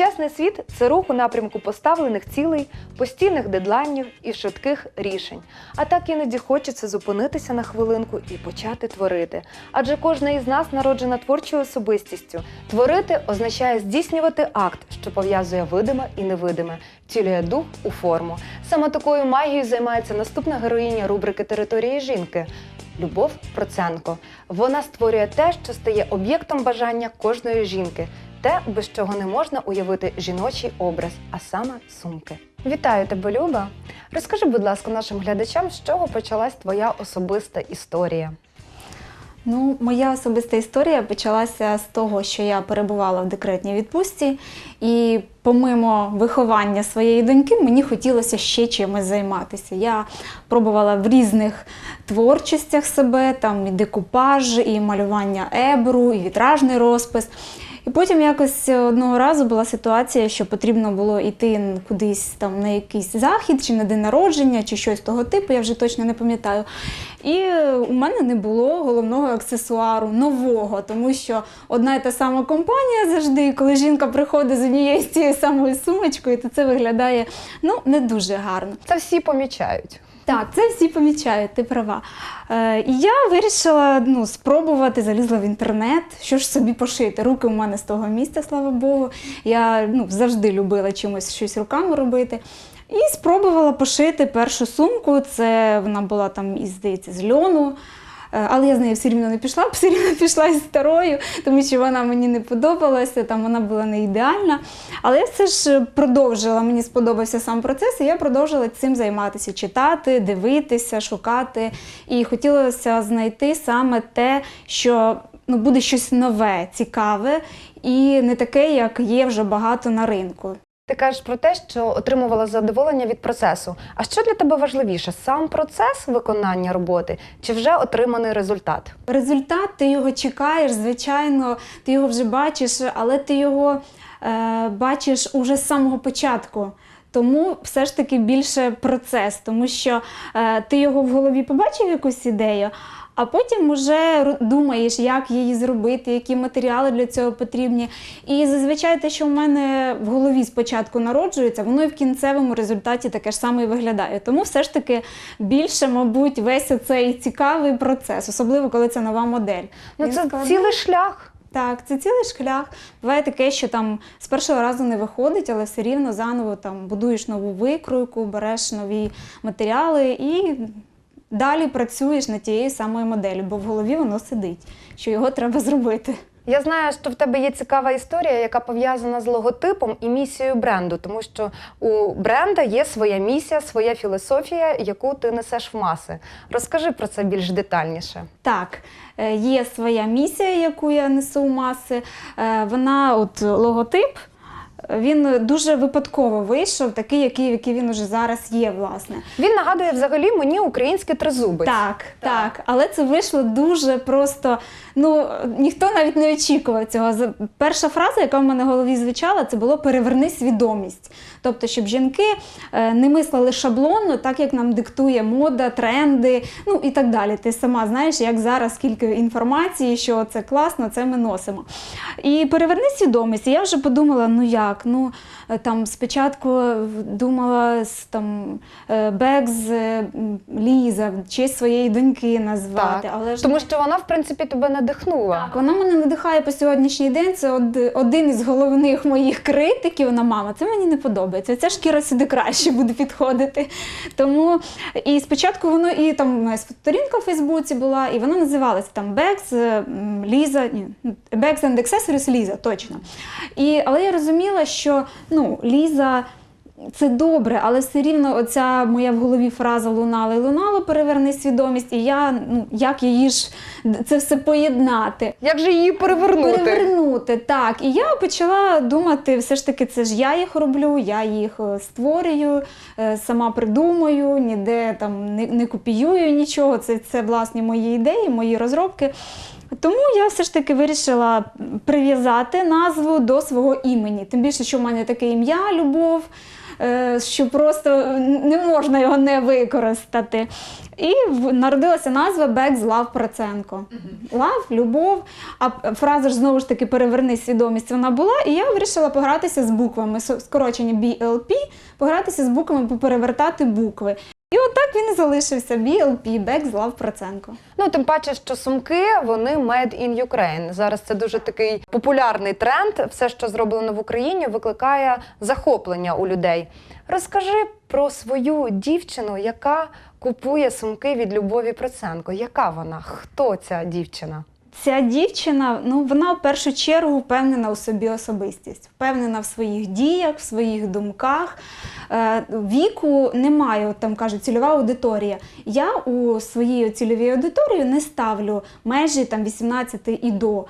Сучасний світ це рух у напрямку поставлених цілей, постійних дедлайнів і швидких рішень. А так іноді хочеться зупинитися на хвилинку і почати творити. Адже кожна із нас народжена творчою особистістю. Творити означає здійснювати акт, що пов'язує видиме і невидиме, цілює дух у форму. Саме такою магією займається наступна героїня рубрики Території жінки. Любов Проценко. Вона створює те, що стає об'єктом бажання кожної жінки, те, без чого не можна уявити жіночий образ, а саме сумки. Вітаю тебе, Люба. Розкажи, будь ласка, нашим глядачам, з чого почалась твоя особиста історія. Ну, моя особиста історія почалася з того, що я перебувала в декретній відпустці, і помимо виховання своєї доньки, мені хотілося ще чимось займатися. Я пробувала в різних творчостях себе, там і декупаж, і малювання ебру, і вітражний розпис. І потім якось одного разу була ситуація, що потрібно було йти кудись там на якийсь захід, чи на день народження, чи щось того типу, я вже точно не пам'ятаю. І у мене не було головного аксесуару нового, тому що одна і та сама компанія завжди, коли жінка приходить з однією з тією самою сумочкою, то це виглядає ну не дуже гарно. Це всі помічають. Так, це всі помічають, ти права. Е, і я вирішила ну, спробувати, залізла в інтернет, що ж собі пошити. Руки у мене з того місця, слава Богу. Я ну, завжди любила чимось щось руками робити. І спробувала пошити першу сумку. Це вона була там, із, здається, з льону. Е, Але я з нею все рівно не пішла, все рівно пішла із старою, тому що вона мені не подобалася, там вона була не ідеальна. Але я все ж продовжила, мені сподобався сам процес, і я продовжила цим займатися, читати, дивитися, шукати. І хотілося знайти саме те, що ну, буде щось нове, цікаве і не таке, як є вже багато на ринку. Ти кажеш про те, що отримувала задоволення від процесу. А що для тебе важливіше? Сам процес виконання роботи чи вже отриманий результат? Результат, ти його чекаєш, звичайно, ти його вже бачиш, але ти його е, бачиш уже з самого початку. Тому все ж таки більше процес, тому що е, ти його в голові побачив якусь ідею, а потім вже думаєш, як її зробити, які матеріали для цього потрібні. І зазвичай те, що в мене в голові спочатку народжується, воно і в кінцевому результаті таке ж саме і виглядає. Тому все ж таки більше, мабуть, весь оцей цікавий процес, особливо коли це нова модель. Ну Він це складний. цілий шлях. Так, це цілий шлях. Буває таке, що там з першого разу не виходить, але все рівно заново там будуєш нову викройку, береш нові матеріали і далі працюєш над тією самою моделлю, бо в голові воно сидить, що його треба зробити. Я знаю, що в тебе є цікава історія, яка пов'язана з логотипом і місією бренду, тому що у бренда є своя місія, своя філософія, яку ти несеш в маси. Розкажи про це більш детальніше. Так, е, є своя місія, яку я несу в маси. Е, Вона, от логотип, він дуже випадково вийшов, такий, який, який він уже зараз є, власне. Він нагадує взагалі мені український тризубець. Так, так, але це вийшло дуже просто. Ну ніхто навіть не очікував цього. Перша фраза, яка в мене в голові звучала, це було переверни свідомість. Тобто, щоб жінки е, не мислили шаблонно, так як нам диктує мода, тренди, ну і так далі. Ти сама знаєш, як зараз скільки інформації, що це класно, це ми носимо. І переверни свідомість. І я вже подумала, ну як? Ну е, там спочатку думала з там е, Бекз е, Ліза, в честь своєї доньки назвати. Так. Але ж Тому що вона, в принципі, тебе надихнула. так, вона мене надихає по сьогоднішній день. Це од- один із головних моїх критиків. Вона мама, це мені не подобається. Ця шкіра сюди краще буде підходити. Тому і спочатку воно і там сторінка в Фейсбуці була, і вона називалася там Бекс Ліза, ні, Бекс and Accessories Ліза, точно. І, але я розуміла, що ну, Ліза. Це добре, але все рівно оця моя в голові фраза лунала і лунало, переверни свідомість, і я ну як її ж це все поєднати. Як же її перевернути? Перевернути, так. І я почала думати, все ж таки, це ж я їх роблю, я їх е, створюю, е, сама придумаю, ніде там не, не копіюю нічого. Це, це власні мої ідеї, мої розробки. Тому я все ж таки вирішила прив'язати назву до свого імені. Тим більше, що в мене таке ім'я Любов. е, що просто не можна його не використати. І народилася назва Бек з Лав Проценко. Лав, любов. А фраза ж знову ж таки переверни свідомість вона була. І я вирішила погратися з буквами. Скорочення BLP, погратися з буквами, поперевертати букви. І отак він і залишився BLP, Бек з Лав Проценко. Ну, тим паче, що сумки вони made in Ukraine. Зараз це дуже такий популярний тренд. Все, що зроблено в Україні, викликає захоплення у людей. Розкажи про свою дівчину, яка купує сумки від Любові Проценко. Яка вона? Хто ця дівчина? Ця дівчина, ну вона в першу чергу впевнена у собі особистість, впевнена в своїх діях, в своїх думках. Е, віку немає, от там кажуть, цільова аудиторія. Я у своїй цільовій аудиторії не ставлю межі там 18 і до.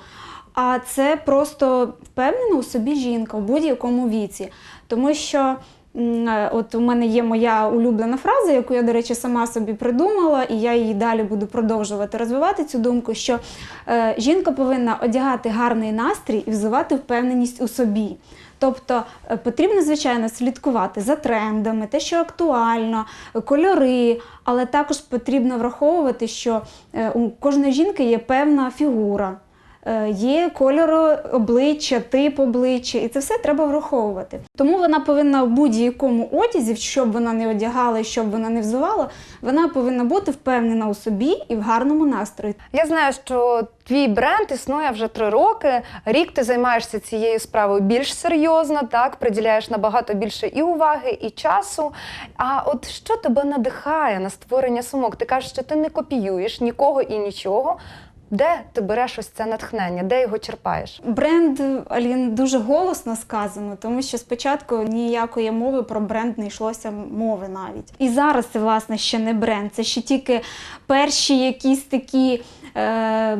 А це просто впевнена у собі жінка в будь-якому віці. Тому що от у мене є моя улюблена фраза, яку я, до речі, сама собі придумала, і я її далі буду продовжувати розвивати цю думку, що е, жінка повинна одягати гарний настрій і взивати впевненість у собі. Тобто е, потрібно, звичайно, слідкувати за трендами, те, що актуально, е, кольори, але також потрібно враховувати, що е, у кожної жінки є певна фігура. Е, Є кольор обличчя, тип обличчя, і це все треба враховувати. Тому вона повинна в будь-якому одязі, що б вона не одягала і що вона не взувала, вона повинна бути впевнена у собі і в гарному настрої. Я знаю, що твій бренд існує вже три роки. Рік ти займаєшся цією справою більш серйозно, так приділяєш набагато більше і уваги, і часу. А от що тебе надихає на створення сумок? Ти кажеш, що ти не копіюєш нікого і нічого. Де ти береш ось це натхнення? Де його черпаєш? Бренд Алін дуже голосно сказано, тому що спочатку ніякої мови про бренд не йшлося мови навіть. І зараз це власне ще не бренд, це ще тільки перші якісь такі. Е,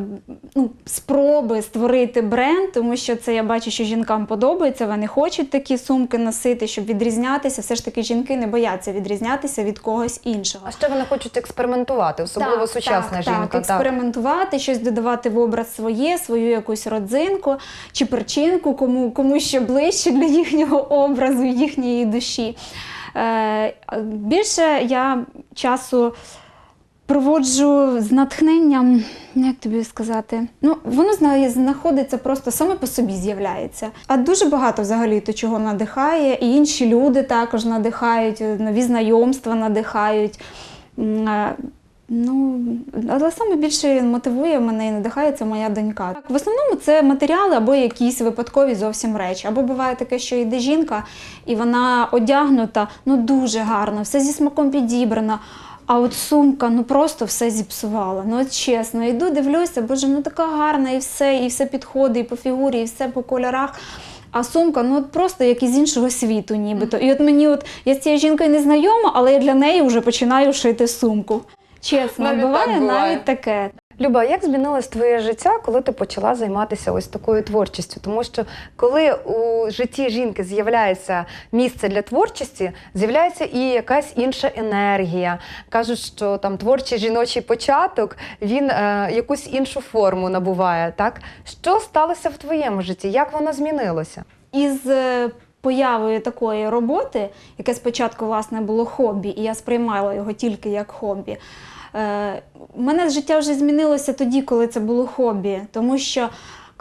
ну, спроби створити бренд, тому що це я бачу, що жінкам подобається, вони хочуть такі сумки носити, щоб відрізнятися. Все ж таки жінки не бояться відрізнятися від когось іншого. А ще вони хочуть експериментувати, особливо сучасна так, жінка. Так, експериментувати, щось додавати в образ своє, свою якусь родзинку чи перчинку, кому, кому що ближче для їхнього образу, їхньої душі. Е, більше я часу проводжу з натхненням, як тобі сказати, ну воно знаходиться просто саме по собі з'являється. А дуже багато взагалі то чого надихає, і інші люди також надихають, нові знайомства надихають. Ну, але саме більше мотивує мене і надихає це моя донька. Так, в основному це матеріали або якісь випадкові зовсім речі. Або буває таке, що йде жінка, і вона одягнута ну дуже гарно, все зі смаком підібрано. А от сумка, ну просто все зіпсувала. Ну от чесно, йду, дивлюся, боже, ну така гарна, і все, і все підходить, і по фігурі, і все по кольорах. А сумка, ну от просто як із іншого світу, нібито. І от мені, от я з цією жінкою не знайома, але я для неї вже починаю шити сумку. Чесно, Навіть буває, так буває. навіть таке. Люба, як змінилось твоє життя, коли ти почала займатися ось такою творчістю? Тому що коли у житті жінки з'являється місце для творчості, з'являється і якась інша енергія. Кажуть, що там творчий жіночий початок він е, якусь іншу форму набуває. Так що сталося в твоєму житті? Як воно змінилося? Із е, появою такої роботи, яке спочатку власне було хобі, і я сприймала його тільки як хобі. Е, у мене життя вже змінилося тоді, коли це було хобі, тому що.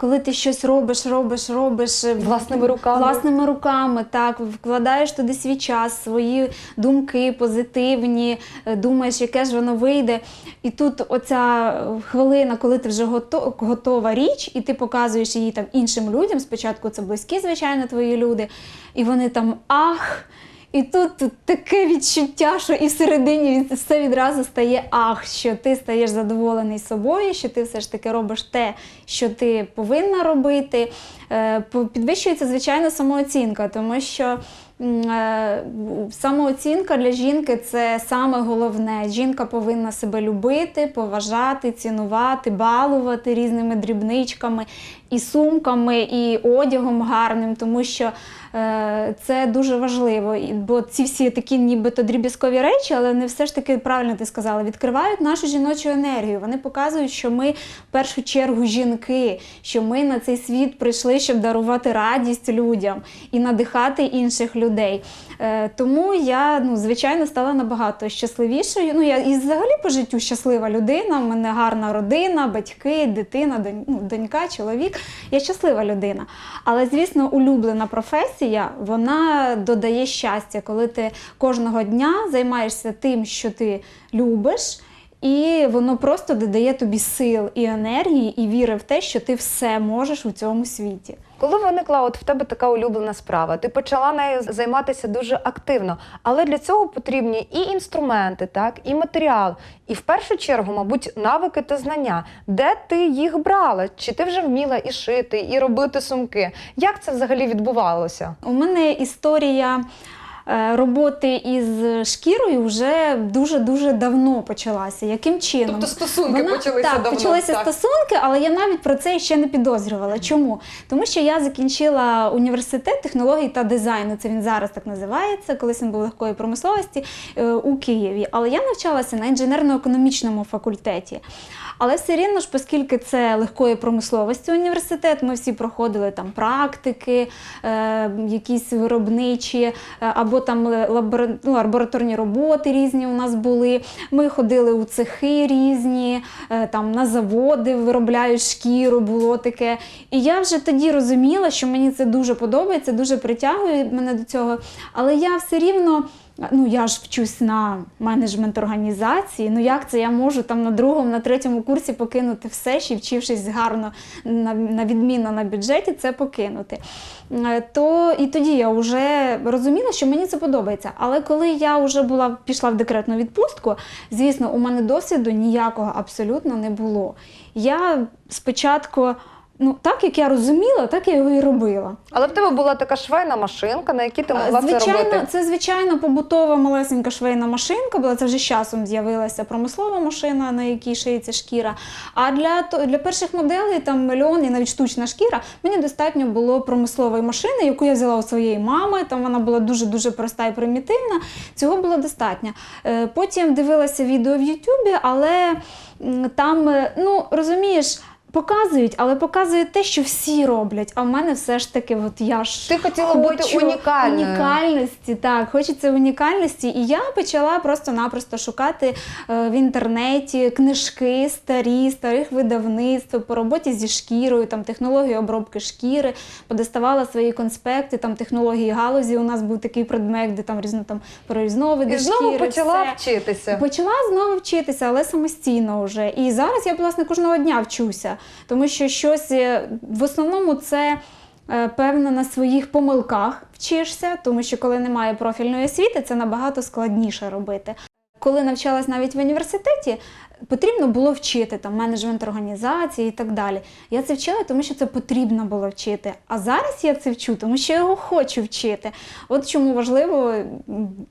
Коли ти щось робиш, робиш, робиш е, Власними руками. власними руками, так вкладаєш туди свій час, свої думки позитивні, е, думаєш, яке ж воно вийде. І тут оця хвилина, коли ти вже гото- готова річ, і ти показуєш її там іншим людям. Спочатку це близькі, звичайно, твої люди, і вони там ах. І тут таке відчуття, що і всередині все відразу стає ах, що ти стаєш задоволений собою, що ти все ж таки робиш те, що ти повинна робити. Е, Підвищується, звичайно, самооцінка, тому що е, самооцінка для жінки це саме головне. Жінка повинна себе любити, поважати, цінувати, балувати різними дрібничками і сумками, і одягом гарним, тому що е, це дуже важливо. Бо ці всі такі нібито дріб'язкові речі, але вони все ж таки правильно ти сказала, відкривають нашу жіночу енергію. Вони показують, що ми в першу чергу жінки, що ми на цей світ прийшли, щоб дарувати радість людям і надихати інших людей. Е, Тому я, ну, звичайно, стала набагато щасливішою. Ну, я і взагалі по життю щаслива людина. У мене гарна родина, батьки, дитина, донь- ну, донька, чоловік. Я щаслива людина. Але, звісно, улюблена професія вона додає щастя, коли ти кожного дня займаєшся тим, що ти любиш. І воно просто додає тобі сил і енергії, і віри в те, що ти все можеш у цьому світі. Коли виникла от в тебе така улюблена справа, ти почала нею займатися дуже активно, але для цього потрібні і інструменти, так, і матеріал, і в першу чергу, мабуть, навики та знання. Де ти їх брала? Чи ти вже вміла і шити, і робити сумки? Як це взагалі відбувалося? У мене історія роботи із шкірою вже дуже-дуже давно почалася. Яким чином? Тобто стосунки Вона- почалися так, давно. почалися так. стосунки, але я навіть про це ще не підозрювала. Чому? Тому що я закінчила університет технологій та дизайну. Це він зараз так називається. Колись він був легкої промисловості е, у Києві. Але я навчалася на інженерно-економічному факультеті. Але все рівно ж, оскільки це легкої промисловості університет, ми всі проходили там практики, е, якісь виробничі, е, або там лабора- ну, лабораторні роботи різні у нас були. Ми ходили у цехи різні, е, там на заводи виробляють шкіру, було таке. І я вже тоді розуміла, що мені це дуже подобається, дуже притягує мене до цього. Але я все рівно. Ну, я ж вчусь на менеджмент організації. Ну як це я можу там на другому, на третьому курсі покинути все, ще вчившись гарно на, на відмінно на бюджеті, це покинути. Е, То і тоді я вже розуміла, що мені це подобається. Але коли я вже була пішла в декретну відпустку, звісно, у мене досвіду ніякого абсолютно не було. Я спочатку. Ну, так як я розуміла, так я його і робила. Але в тебе була така швейна машинка, на якій ти могла це Звичайно, робити. це звичайно побутова малесенька швейна машинка була. Це вже з часом з'явилася промислова машина, на якій шиється шкіра. А для, для перших моделей, там мільйон і навіть штучна шкіра, мені достатньо було промислової машини, яку я взяла у своєї мами. Там вона була дуже дуже проста і примітивна. Цього було достатньо. Е, Потім дивилася відео в Ютубі, але там, е, ну розумієш. Показують, але показують те, що всі роблять. А в мене все ж таки, от я ж Ти хотіла бути Хочу унікальною. Унікальності, так, хочеться унікальності. І я почала просто-напросто шукати е, в інтернеті книжки старі, старих видавництв по роботі зі шкірою, там технології обробки шкіри, подоставала свої конспекти, там технології галузі. У нас був такий предмет, де там різно там про різновиди І знову шкіри. почала все. вчитися. Почала знову вчитися, але самостійно вже. І зараз я власне кожного дня вчуся, тому що щось е, в основному це. е, Певно, на своїх помилках вчишся, тому що коли немає профільної освіти, це набагато складніше робити. Коли навчалась навіть в університеті, потрібно було вчити там менеджмент організації і так далі. Я це вчила, тому що це потрібно було вчити. А зараз я це вчу, тому що я його хочу вчити. От чому важливо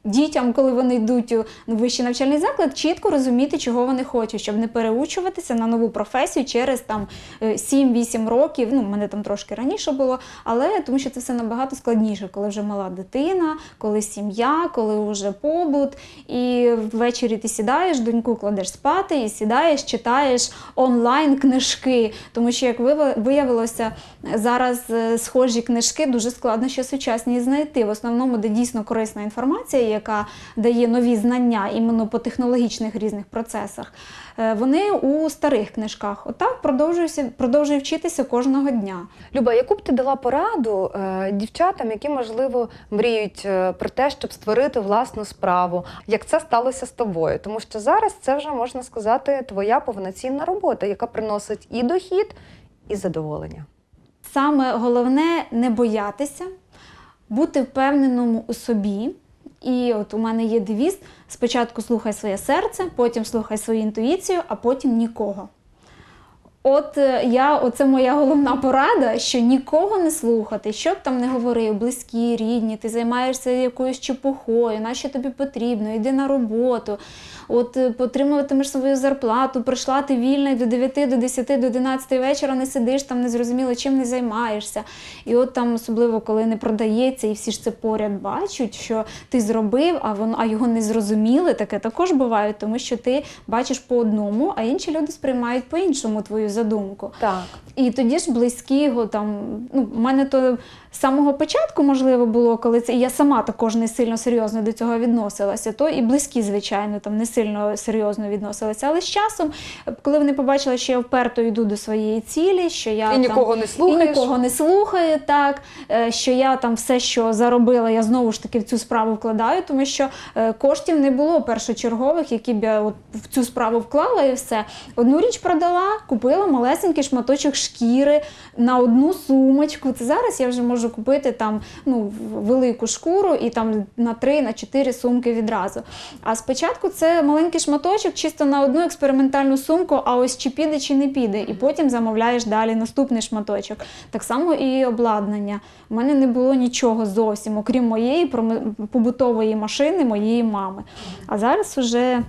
дітям, коли вони йдуть у вищий навчальний заклад, чітко розуміти, чого вони хочуть, щоб не переучуватися на нову професію через там е, 7-8 років. Ну, в мене там трошки раніше було, але тому що це все набагато складніше, коли вже мала дитина, коли сім'я, коли вже побут. І ввечері ти сідаєш, доньку кладеш спати і сідаєш, читаєш онлайн книжки. Тому що, як виявилося, зараз е, схожі книжки дуже складно що сучасні знайти. В основному, де дійсно корисна інформація, яка дає нові знання іменно по технологічних різних процесах. е, Вони у старих книжках. Отак продовжуюся, продовжую вчитися кожного дня. Люба, яку б ти дала пораду е, дівчатам, які можливо мріють про те, щоб створити власну справу, як це сталося з тобою? Тому що зараз це вже можна сказати твоя повноцінна робота, яка приносить і дохід, і задоволення. Саме головне не боятися, бути впевненому у собі. І от у мене є девіз: спочатку слухай своє серце, потім слухай свою інтуїцію, а потім нікого. От е, я, оце моя головна порада, що нікого не слухати, що б там не говорив, близькі, рідні, ти займаєшся якоюсь чепухою, нащо тобі потрібно, йди на роботу, от е, отримуватимеш свою зарплату, прийшла ти вільна і до 9, до 10, до 11 вечора не сидиш, там незрозуміло, чим не займаєшся. І от там, особливо, коли не продається, і всі ж це поряд бачать, що ти зробив, а воно, а його не зрозуміли, таке також буває, тому що ти бачиш по одному, а інші люди сприймають по-іншому твою задумку. Так. І тоді ж близькі його там. Ну, в мене то з самого початку можливо було, коли це і я сама також не сильно серйозно до цього відносилася. То і близькі, звичайно, там не сильно серйозно відносилися. Але з часом, коли вони побачили, що я вперто йду до своєї цілі, що я І там, нікого не слухаєш. і нікого не слухаю, так е, що я там все, що заробила, я знову ж таки в цю справу вкладаю, тому що е, коштів не було першочергових, які б я от в цю справу вклала і все. Одну річ продала, купила малесенький шматочок шкіри на одну сумочку. Це зараз я вже можу купити там ну, велику шкуру і там на три, на чотири сумки відразу. А спочатку це маленький шматочок, чисто на одну експериментальну сумку, а ось чи піде, чи не піде. І потім замовляєш далі наступний шматочок. Так само і обладнання. У мене не було нічого зовсім, окрім моєї побутової машини, моєї мами. А зараз уже.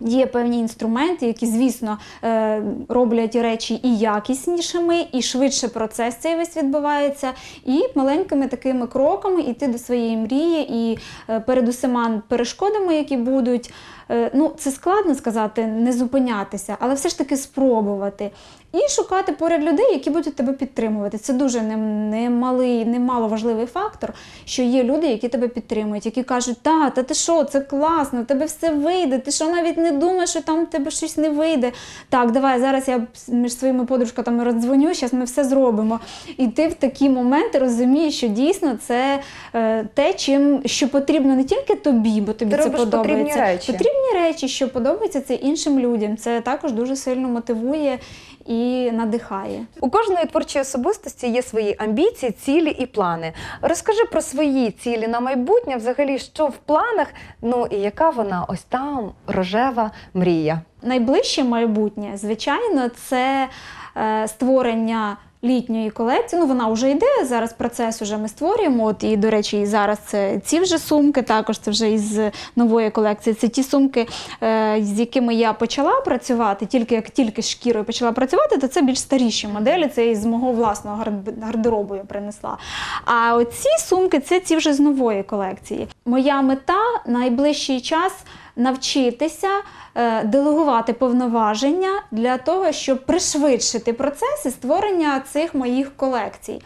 Є певні інструменти, які, звісно, е, роблять речі і якіснішими, і швидше процес цей весь відбувається. І маленькими такими кроками йти до своєї мрії, і е, перед усіма перешкодами, які будуть. Е, Ну, це складно сказати, не зупинятися, але все ж таки спробувати. І шукати поряд людей, які будуть тебе підтримувати. Це дуже немалий, немало важливий фактор, що є люди, які тебе підтримують, які кажуть, та, та ти що, це класно, тебе все вийде. Ти що навіть не думаєш, що там тебе щось не вийде. Так, давай зараз я між своїми подружками роздзвоню, зараз ми все зробимо. І ти в такі моменти розумієш, що дійсно це е, те, чим що потрібно не тільки тобі, бо тобі Ти це робиш потрібні речі. Потрібні речі, що подобаються це іншим людям. Це також дуже сильно мотивує і надихає. У кожної творчої особистості є свої амбіції, цілі і плани. Розкажи про свої цілі на майбутнє, взагалі, що в планах, ну і яка вона ось там рожева мрія. Найближче майбутнє, звичайно, це е, створення. Літньої колекції, ну вона вже йде. Зараз процес уже ми створюємо. От і до речі, і зараз це ці вже сумки, також це вже із нової колекції. Це ті сумки, е, з якими я почала працювати. Тільки як тільки шкірою почала працювати, то це більш старіші моделі. Це із мого власного гард- гардеробу я принесла. А оці сумки це ці вже з нової колекції. Моя мета найближчий час навчитися е, делегувати повноваження для того, щоб пришвидшити процеси створення цих моїх колекцій.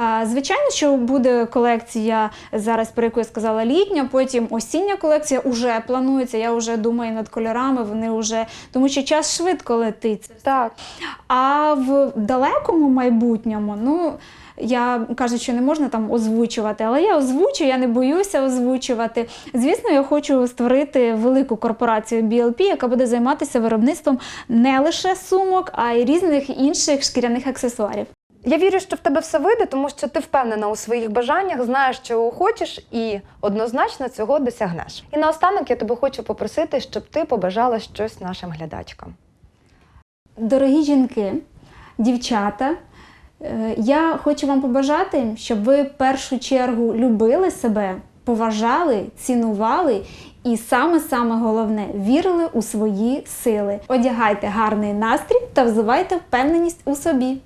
Е, Звичайно, що буде колекція зараз, про яку я сказала, літня, потім осіння колекція вже планується. Я вже думаю над кольорами, вони вже тому що час швидко летить. Так. А в далекому майбутньому, ну. Я кажу, що не можна там озвучувати, але я озвучу, я не боюся озвучувати. Звісно, я хочу створити велику корпорацію BLP, яка буде займатися виробництвом не лише сумок, а й різних інших шкіряних аксесуарів. Я вірю, що в тебе все вийде, тому що ти впевнена у своїх бажаннях, знаєш, чого хочеш, і однозначно цього досягнеш. І наостанок я тебе хочу попросити, щоб ти побажала щось нашим глядачкам. Дорогі жінки, дівчата, я хочу вам побажати, щоб ви в першу чергу любили себе, поважали, цінували і саме-саме головне вірили у свої сили. Одягайте гарний настрій та взивайте впевненість у собі.